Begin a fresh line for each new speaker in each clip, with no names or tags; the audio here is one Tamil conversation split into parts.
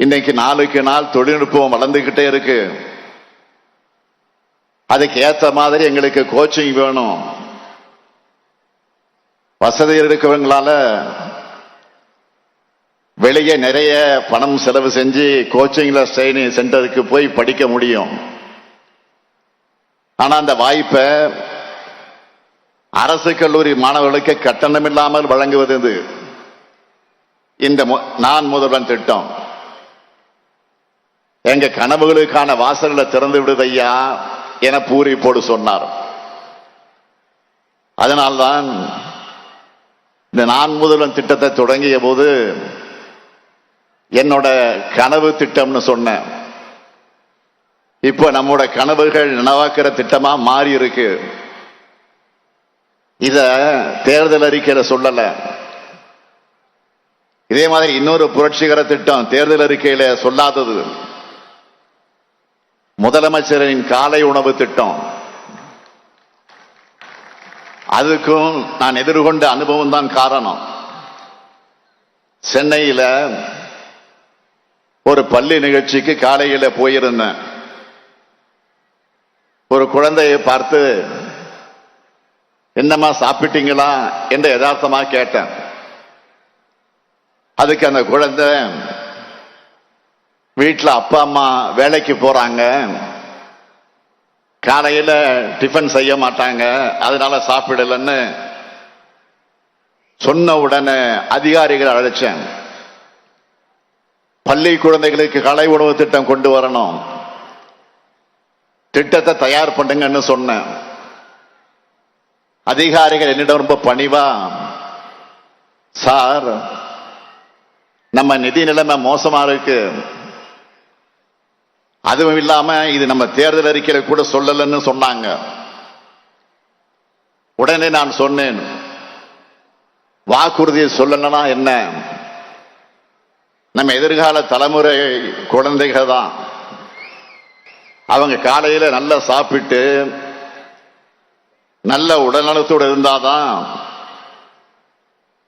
இன்னைக்கு நாளுக்கு நாள் தொழில்நுட்பம் வளர்ந்துகிட்டே இருக்கு. அதுக்கு மாதிரி எங்களுக்கு கோச்சிங் வேணும். வசதி இருக்கிறவங்களால வெளியே நிறைய பணம் செலவு செஞ்சு கோச்சிங்ல ட்ரைனிங் சென்டருக்கு போய் படிக்க முடியும். ஆனா அந்த வாய்ப்பை அரசு கல்லூரி மாணவர்களுக்கு கட்டணம் இல்லாமல் வழங்குவது இந்த மு- நான் முதல்வன் திட்டம். எங்க கனவுகளுக்கான வாசல்களை திறந்து விடுதையா என பூரி போடு சொன்னார். அதனால்தான் இந்த நான் முதல்வன் திட்டத்தை தொடங்கிய போது என்னோட கனவு திட்டம்னு சொன்னேன். இப்போ நம்மோட கனவுகள் நினைவாக்குற திட்டமா மாறி இருக்கு. இத தேர்தல் அறிக்கையில சொல்லல. இதே மாதிரி இன்னொரு புரட்சிகர திட்டம் தேர்தல் அறிக்கையில சொல்லாதது. முதலமைச்சரின் காலை உணவு திட்டம். அதுக்கும் நான் எதிர்கொண்ட அனுபவம் தான் காரணம். சென்னையில ஒரு பள்ளி நிகழ்ச்சிக்கு காலையில் போயிருந்தேன். ஒரு குழந்தையை பார்த்து என்னம்மா சாப்பிட்டீங்களா? என்று யதார்த்தமாக கேட்டேன். அதுக்கு அந்த குழந்தை வீட்டில் அப்பா அம்மா வேலைக்கு போறாங்க. காலையில் டிஃபன் செய்ய மாட்டாங்க. அதனால சாப்பிடலன்னு சொன்ன உடனே அதிகாரிகள் அழைச்சேன். பள்ளி குழந்தைகளுக்கு கலை உணவு திட்டம் கொண்டு வரணும். திட்டத்தை தயார் பண்ணுங்கன்னு சொன்னேன். அதிகாரிகள் என்னிடம் ரொம்ப பணிவா? சார் நம்ம நிதி நிலைமை மோசமா இருக்கு. அதுவும் இல்லாம இது நம்ம தேர்தல் அறிக்கையில கூட சொல்லலன்னு சொன்னாங்க. உடனே நான் சொன்னேன் வாக்குறுதியை சொல்லணும்னா என்ன? நம்ம எதிர்கால தலைமுறை குழந்தைகள் தான். அவங்க காலையில நல்லா சாப்பிட்டு நல்ல உடல்நலத்தோடு இருந்தாதான்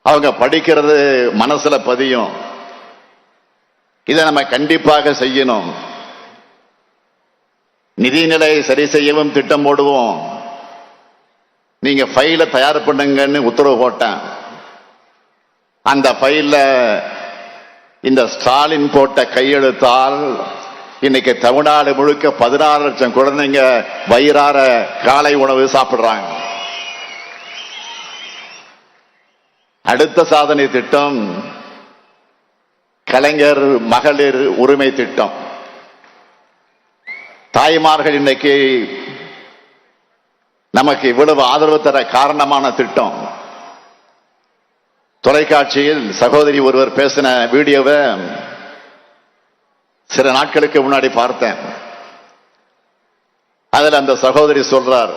அவங்க படிக்கிறது மனசுல பதியும். இதை நம்ம கண்டிப்பாக செய்யணும். நிதிநிலையை சரி செய்யவும் திட்டம் போடுவோம். நீங்க ஃபைல தயார் பண்ணுங்கன்னு உத்தரவு போட்டேன். அந்த ஃபைல இந்த ஸ்டாலின் போட்ட கையெழுத்தால் இன்னைக்கு தமிழ்நாடு முழுக்க பதினாறு லட்சம் குழந்தைங்க வயிறார காலை உணவு சாப்பிடுறாங்க. அடுத்த சாதனை திட்டம் கலைஞர் மகளிர் உரிமை திட்டம். தாய்மார்கள் இன்னைக்கு நமக்கு இவ்வளவு ஆதரவு தர காரணமான திட்டம். தொலைக்காட்சியில் சகோதரி ஒருவர் பேசின வீடியோவை சில நாட்களுக்கு முன்னாடி பார்த்தேன். அதுல அந்த சகோதரி சொல்றார்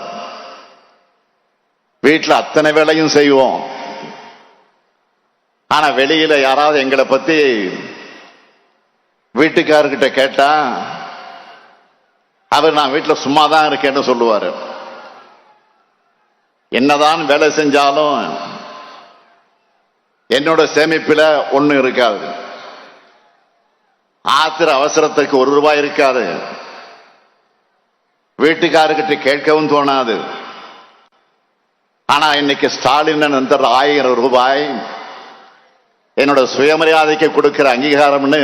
வீட்டுல அத்தனை வேலையும் செய்வோம். ஆனா வெளியில யாராவது எங்களை பத்தி வீட்டுக்காரர்கிட்ட கேட்டா அவர் நான் வீட்டுல சும்மா தான் இருக்கேன்னு சொல்லுவாரு. என்னதான் வேலை செஞ்சாலும் என்னோட சேமிப்புல ஒன்றும் இருக்காது. ஆத்திர அவசரத்துக்கு ஒரு ரூபாய் இருக்காது. வீட்டுக்காரர்கிட்ட கேட்கவும் தோணாது. ஆனா இன்னைக்கு ஸ்டாலின் தர ஆயிரம் ரூபாய் என்னோட சுயமரியாதைக்கு கொடுக்கிற அங்கீகாரம்னு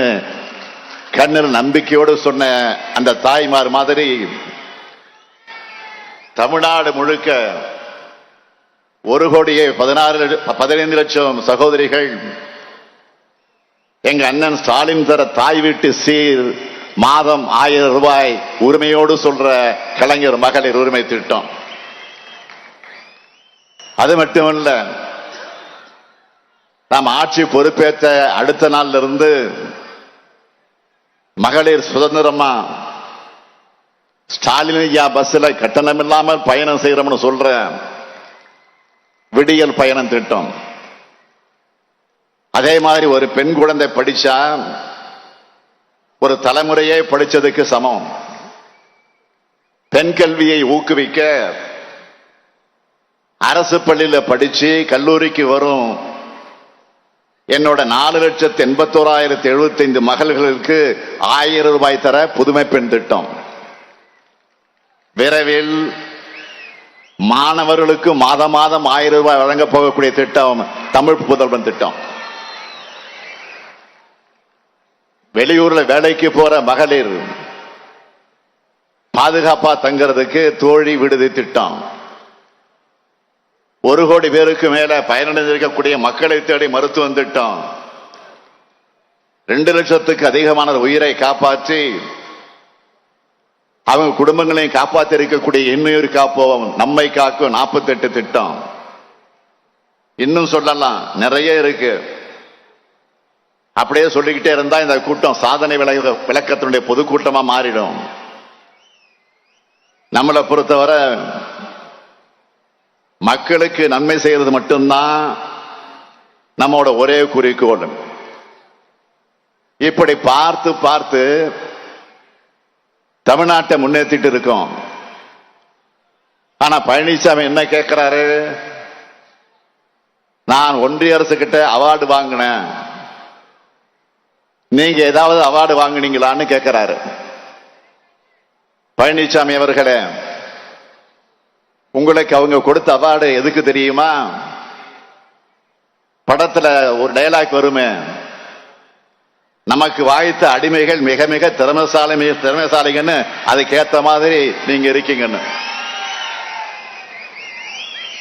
கண்ணில் நம்பிக்கையோடு சொன்ன அந்த தாய்மார் மாதிரி தமிழ்நாடு முழுக்க ஒரு கோடியே பதினாறு பதினைந்து லட்சம் சகோதரிகள் எங்க அண்ணன் ஸ்டாலின் தர தாய் வீட்டு சீர் மாதம் ஆயிரம் ரூபாய் உரிமையோடு சொல்ற கலைஞர் மகளிர் உரிமை திட்டம். அது மட்டுமல்ல நாம் ஆட்சி பொறுப்பேற்ற அடுத்த நாள்ல இருந்து மகளிர் சுதந்திரமா? ஸ்டாலின் ஐயா பஸ்ல கட்டணம் இல்லாமல் பயணம் செய்யறோம்னு சொல்ற விடியல் பயணம் திட்டம். அதே மாதிரி ஒரு பெண் குழந்தை படிச்சா ஒரு தலைமுறையே படிச்சதுக்கு சமம். பெண் கல்வியை ஊக்குவிக்க அரசு பள்ளியில படிச்சு கல்லூரிக்கு வரும் என்னோட நாலு லட்சத்து எண்பத்தோராயிரத்தி எழுபத்தைந்து மகள்களுக்கு ஆயிரம் ரூபாய் தர புதுமை பெண் திட்டம். விரைவில் மாணவர்களுக்கு மாதம் மாதம் ஆயிரம் ரூபாய் வழங்க போகக்கூடிய திட்டம் தமிழ் புதல்வன் திட்டம். வெளியூர்ல வேலைக்கு போற மகளிர் பாதுகாப்பா தங்கிறதுக்கு தோழி விடுதி திட்டம். ஒரு கோடி பேருக்கு மேல பயனடைந்திருக்கக்கூடிய மக்களை தேடி மருத்துவம் திட்டம் ரெண்டு லட்சத்துக்கு அதிகமான உயிரை காப்பாற்றி அவங்க குடும்பங்களையும் காப்பாற்றி இருக்கக்கூடிய இன்னுயிர் காப்போம் நம்மை காக்கும் நாற்பத்தெட்டு திட்டம். இன்னும் சொல்லலாம் நிறைய இருக்கு. அப்படியே சொல்லிக்கிட்டே இருந்தா இந்த கூட்டம் சாதனை விளக்க விளக்கத்தினுடைய பொதுக்கூட்டமா மாறிடும். நம்மளை பொறுத்தவரை மக்களுக்கு நன்மை செய்யறது மட்டும்தான் நம்மோட ஒரே குறிக்கோள். இப்படி பார்த்து பார்த்து தமிழ்நாட்டை முன்னேற்றிட்டு இருக்கோம். ஆனா பழனிசாமி என்ன கேட்கிறாரு நான் ஒன்றிய அரசு கிட்ட அவார்டு வாங்கினேன். நீங்க ஏதாவது அவார்டு வாங்கினீங்களான்னு கேட்கிறாரு பழனிசாமி அவர்களே உங்களுக்கு அவங்க கொடுத்த அவார்டு எதுக்கு தெரியுமா? படத்துல ஒரு டைலாக் வருமே. நமக்கு வாய்த்த அடிமைகள் மிக மிக திறமைசாலை மிக திறமைசாலிங்கன்னு அதுக்கேத்த மாதிரி நீங்க இருக்கீங்கன்னு.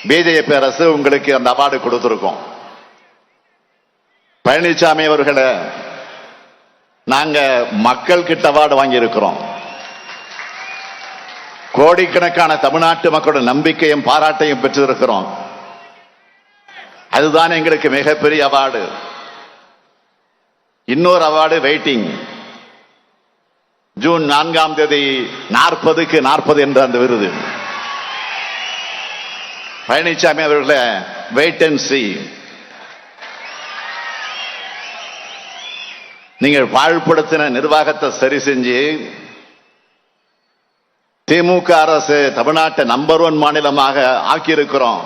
பிஜேபி அரசு உங்களுக்கு அந்த அவார்டு கொடுத்துருக்கோம். பழனிசாமி அவர்களை நாங்க மக்கள் கிட்ட அவார்டு வாங்கியிருக்கிறோம். கோடிக்கணக்கான தமிழ்நாட்டு மக்களோட நம்பிக்கையும் பாராட்டையும் பெற்றிருக்கிறோம். அதுதான் எங்களுக்கு மிகப்பெரிய அவார்டு. இன்னொரு அவார்டு வெயிட்டிங். ஜூன் நான்காம் தேதி நாற்பதுக்கு நாற்பது என்ற அந்த விருது. பழனிசாமி அவர்களே வெயிட் அண்ட் சி நீங்கள் வாழ்படுத்தின நிர்வாகத்தை சரி செஞ்சு திமுக அரசு தமிழ்நாட்டை நம்பர் ஒன் மாநிலமாக ஆக்கியிருக்கிறோம்.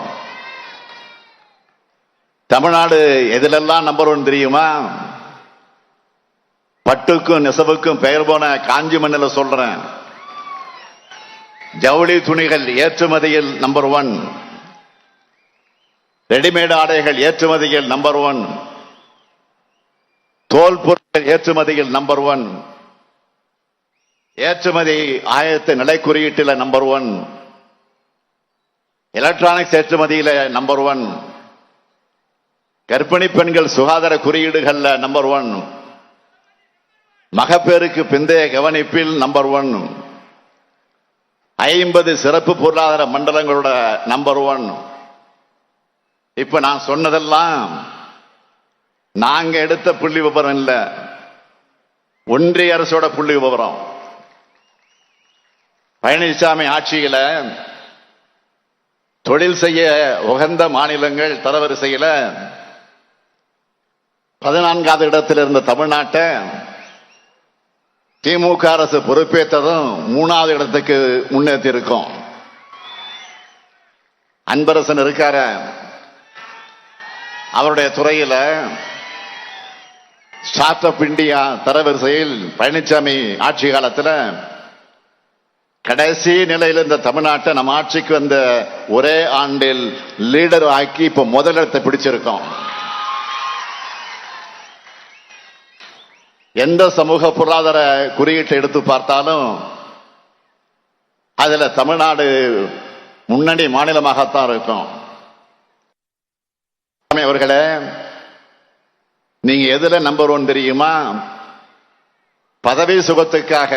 தமிழ்நாடு எதிலெல்லாம் நம்பர் ஒன் தெரியுமா? பட்டுக்கும் நெசவுக்கும் பெயர் போன காஞ்சி மண்ணில் சொல்றேன். ஜவுளி துணிகள் ஏற்றுமதியில் நம்பர் ஒன் ரெடிமேட் ஆடைகள் ஏற்றுமதியில் நம்பர் ஒன் தோல் பொருட்கள் ஏற்றுமதியில் நம்பர் ஒன் ஏற்றுமதி ஆயத்த நிலை குறியீட்டில் நம்பர் ஒன் எலக்ட்ரானிக்ஸ் ஏற்றுமதியில் நம்பர் ஒன் கர்ப்பிணி பெண்கள் சுகாதார குறியீடுகள்ல நம்பர் ஒன் மகப்பேருக்கு பிந்தைய கவனிப்பில் நம்பர் ஒன் ஐம்பது சிறப்பு பொருளாதார மண்டலங்களோட நம்பர் ஒன் இப்ப நான் சொன்னதெல்லாம் நாங்க எடுத்த புள்ளி விவரம் இல்லை. ஒன்றிய அரசோட புள்ளி விவரம். பழனிசாமி ஆட்சியில தொழில் செய்ய உகந்த மாநிலங்கள் தரவரிசையில பதினான்காவது இடத்தில் இருந்த தமிழ்நாட்டை திமுக அரசு பொறுப்பேற்றதும் மூணாவது இடத்துக்கு முன்னேற்றி இருக்கும் அன்பரசன் இருக்கார அவருடைய துறையில ஸ்டார்ட் அப் இந்தியா தரவரிசையில் பழனிசாமி ஆட்சி காலத்துல கடைசி நிலையில் இந்த தமிழ்நாட்டை நம்ம ஆட்சிக்கு வந்த ஒரே ஆண்டில் லீடர் ஆக்கி இப்ப முதலிடத்தை பிடிச்சிருக்கோம். எந்த சமூக பொருளாதார குறியீட்டை எடுத்து பார்த்தாலும் அதுல தமிழ்நாடு முன்னணி மாநிலமாகத்தான் இருக்கும். அவர்களே நீங்க எதுல நம்பர் ஒன் தெரியுமா? பதவி சுகத்துக்காக.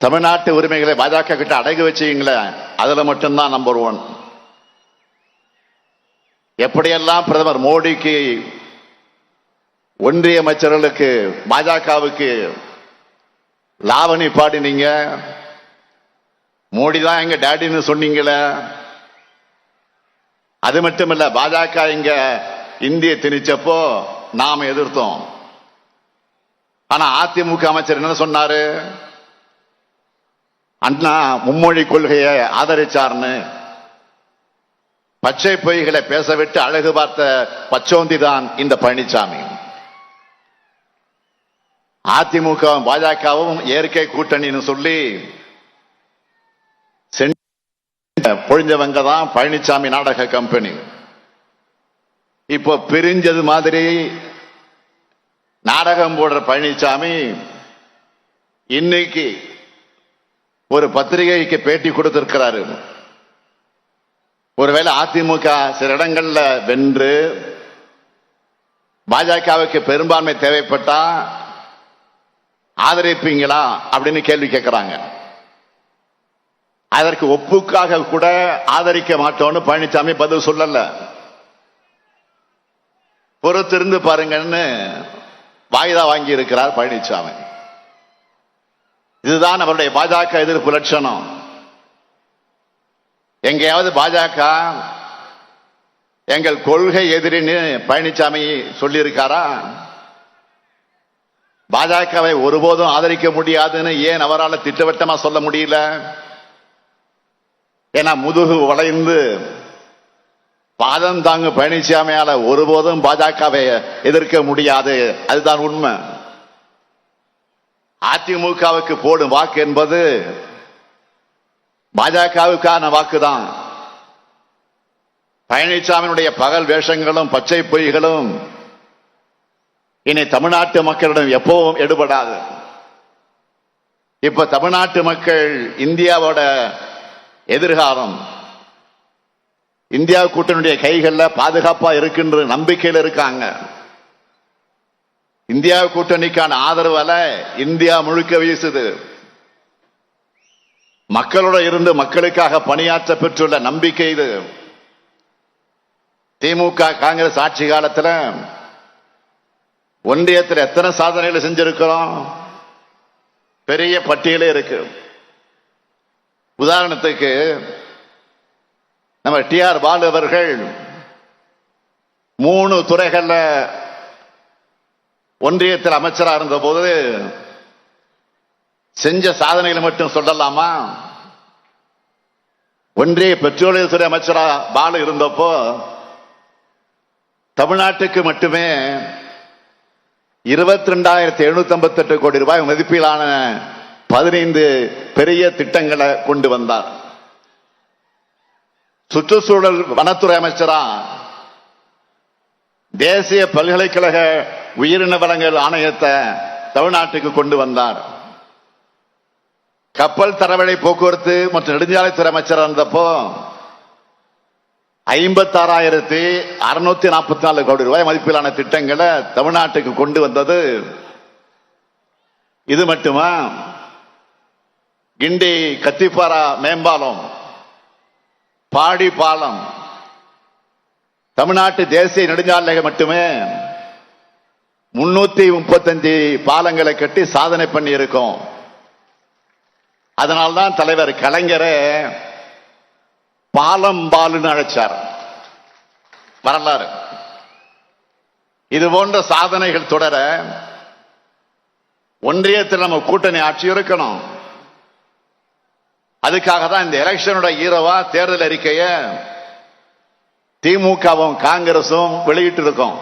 தமிழ்நாட்டு உரிமைகளை பாஜக கிட்ட அடகு வச்சீங்களே அதுல மட்டும்தான் நம்பர் ஒன் எப்படியெல்லாம் பிரதமர் மோடிக்கு ஒன்றிய அமைச்சர்களுக்கு பாஜகவுக்கு லாவணி பாடினீங்க மோடி தான் எங்க டேடின்னு சொன்னீங்களே? அது மட்டும் இல்ல பாஜக இங்க இந்திய திணிச்சப்போ நாம எதிர்த்தோம். ஆனா அதிமுக அமைச்சர் என்ன சொன்னாரு? அண்ணா மும்மொழி கொள்கையை ஆதரிச்சார்னு. பச்சை பொய்களை பேசவிட்டு அழகு பார்த்த பச்சோந்தி தான் இந்த பழனிசாமி அதிமுக பாஜகவும் இயற்கை கூட்டணின்னு சொல்லி சென்~ பொழிஞ்சவங்க தான் பழனிசாமி நாடக கம்பெனி. இப்போ பிரிஞ்சது மாதிரி நாடகம் போடுற பழனிசாமி இன்னைக்கு ஒரு பத்திரிகைக்கு பேட்டி கொடுத்திருக்கிறாரு. ஒருவேளை அதிமுக சில இடங்கள்ல வென்று பாஜகவுக்கு பெரும்பான்மை தேவைப்பட்டா ஆதரிப்பீங்களா அப்படின்னு கேள்வி கேட்கிறாங்க. அதற்கு ஒப்புக்காக கூட ஆதரிக்க மாட்டோம்னு பழனிசாமி பதில் சொல்லல. பொறுத்திருந்து பாருங்கன்னு வாய்தா வாங்கி இருக்கிறார் பழனிசாமி இதுதான் அவருடைய பாஜக எதிர்ப்பு லட்சணம். எங்கேயாவது பாஜக எங்கள் கொள்கை எதிரின்னு பழனிசாமி சொல்லியிருக்காரா? பாஜகவை ஒருபோதும் ஆதரிக்க முடியாதுன்னு ஏன் அவரால் திட்டவட்டமா சொல்ல முடியல? ஏன்னா முதுகு வளைந்து பாதம் தாங்கு பழனிசாமியால ஒருபோதும் பாஜகவை எதிர்க்க முடியாது. அதுதான் உண்மை. அதிமுகவுக்கு போடும் வாக்கு என்பது பாஜகவுக்கான வாக்குதான். பழனிசாமியினுடைய பகல் வேஷங்களும் பச்சை பொய்களும் இனி தமிழ்நாட்டு மக்களிடம் எப்பவும் எடுபடாது. இப்ப தமிழ்நாட்டு மக்கள் இந்தியாவோட எதிர்காலம் இந்தியா கூட்டணியுடைய கைகள்ல பாதுகாப்பா இருக்கின்ற நம்பிக்கையில் இருக்காங்க. இந்தியா கூட்டணிக்கான ஆதரவு அல்ல இந்தியா முழுக்க வீசுது. மக்களோட இருந்து மக்களுக்காக பணியாற்ற பெற்றுள்ள நம்பிக்கை இது. திமுக காங்கிரஸ் ஆட்சி காலத்துல ஒன்றியத்தில் எத்தனை சாதனைகளை செஞ்சிருக்கிறோம்? பெரிய பட்டியலே இருக்கு. உதாரணத்துக்கு நம்ம டி ஆர் பாலு அவர்கள் மூணு துறைகளில் ஒன்றியத்தில் அமைச்சரா இருந்தபோது செஞ்ச சாதனைகளை மட்டும் சொல்லலாமா? ஒன்றிய பெட்ரோலியத்துறை அமைச்சரா பாலு இருந்தப்போ தமிழ்நாட்டுக்கு மட்டுமே இருபத்தி ரெண்டாயிரத்தி எழுநூத்தி ஐம்பத்தி எட்டு கோடி ரூபாய் மதிப்பிலான பதினைந்து பெரிய திட்டங்களை கொண்டு வந்தார். சுற்றுச்சூழல் வனத்துறை அமைச்சரா தேசிய பல்கலைக்கழக உயிரின வளங்கள் ஆணையத்தை தமிழ்நாட்டுக்கு கொண்டு வந்தார். கப்பல் தரவழி போக்குவரத்து மற்றும் நெடுஞ்சாலைத்துறை அமைச்சர் இருந்தப்போ ஐம்பத்தாறாயிரத்தி அறுநூத்தி நாற்பத்தி நாலு கோடி ரூபாய் மதிப்பிலான திட்டங்களை தமிழ்நாட்டுக்கு கொண்டு வந்தது. இது மட்டுமா? கிண்டி கத்திப்பாரா மேம்பாலம் பாடி பாலம் தமிழ்நாட்டு தேசிய நெடுஞ்சாலைகள் மட்டுமே முன்னூத்தி முப்பத்தஞ்சு பாலங்களை கட்டி சாதனை பண்ணி இருக்கோம் அதனால்தான் தலைவர் கலைஞரை பாலம் பாலுன்னு அழைச்சார். வரலாறு. இது போன்ற சாதனைகள் தொடர ஒன்றியத்தில் நம்ம கூட்டணி ஆட்சி இருக்கணும். அதுக்காக தான் இந்த எலெக்ஷனோட ஈரவா தேர்தல் அறிக்கையை திமுகவும் காங்கிரசும் வெளியிட்டிருக்கோம்.